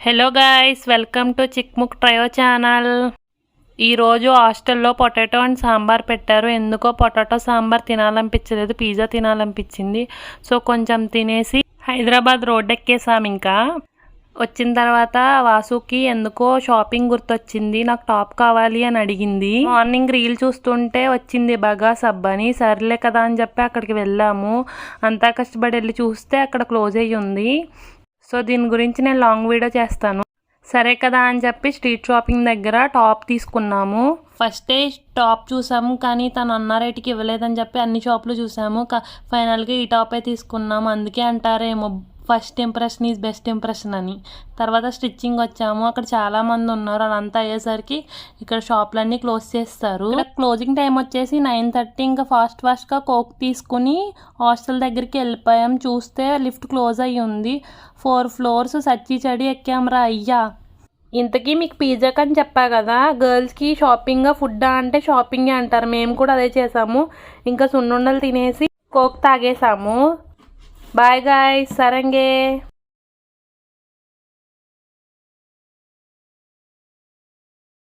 Hello guys welcome to Chikmuk trio channel ఈరోజు హాస్టల్లో potato and sambar పెట్టారు. ఎందుకో పొటాటో సాంబార్ తినాలనిపించలేదు పిజ్జా తినాలనిపించింది. సో కొంచెం తినేసి హైదరాబాద్ రోడ్ ఎక్కేసాం ఇంకా. వచ్చిన తర్వాత వాసుకి ఎందుకో షాపింగ్ గుర్తొచ్చింది నాకు టాప్ కావాలి అని అడిగింది. మార్నింగ్ రీల్ చూస్తుంటే వచ్చింది బాగా సబ్ అని సర్లే కదా అని చెప్పి అక్కడికి వెళ్ళాము. అంతా కష్టపడి వెళ్ళి చూస్తే అక్కడ క్లోజ్ అయ్యి ఉంది సో దీని గురించి నేను లాంగ్ వీడియో చేస్తాను. సరే కదా అని చెప్పి స్ట్రీట్ షాపింగ్ దగ్గర టాప్ తీసుకున్నాము. ఫస్టే టాప్ చూసాము కానీ తను అన్న రేటుకి ఇవ్వలేదని చెప్పి అన్ని షాపులు చూసాము. ఫైనల్గా ఈ టాపే తీసుకున్నాము. అందుకే అంటారేమో first impression is best impression అని. తర్వాత స్టిచ్చింగ్ వచ్చాము. అక్కడ చాలామంది ఉన్నారు. అదంతా అయ్యేసరికి ఇక్కడ షాపులన్నీ క్లోజ్ చేస్తారు. క్లోజింగ్ టైం వచ్చేసి నైన్ థర్టీ. ఇంకా ఫాస్ట్ ఫాస్ట్గా కోక్ తీసుకుని హాస్టల్ దగ్గరికి వెళ్ళిపోయాం. చూస్తే లిఫ్ట్ క్లోజ్ అయ్యి ఉంది. ఫోర్ ఫ్లోర్స్ సచ్చి చడి ఎక్కాంరా అయ్యా. ఇంతకీ మీకు పిజ్జాక్ అని చెప్పా కదా. గర్ల్స్కి షాపింగ్ ఫుడ్ అంటే షాపింగే అంటారు. మేము కూడా అదే చేసాము. ఇంకా సున్నుండలు తినేసి కోక్ తాగేసాము. Bye guy సరంగే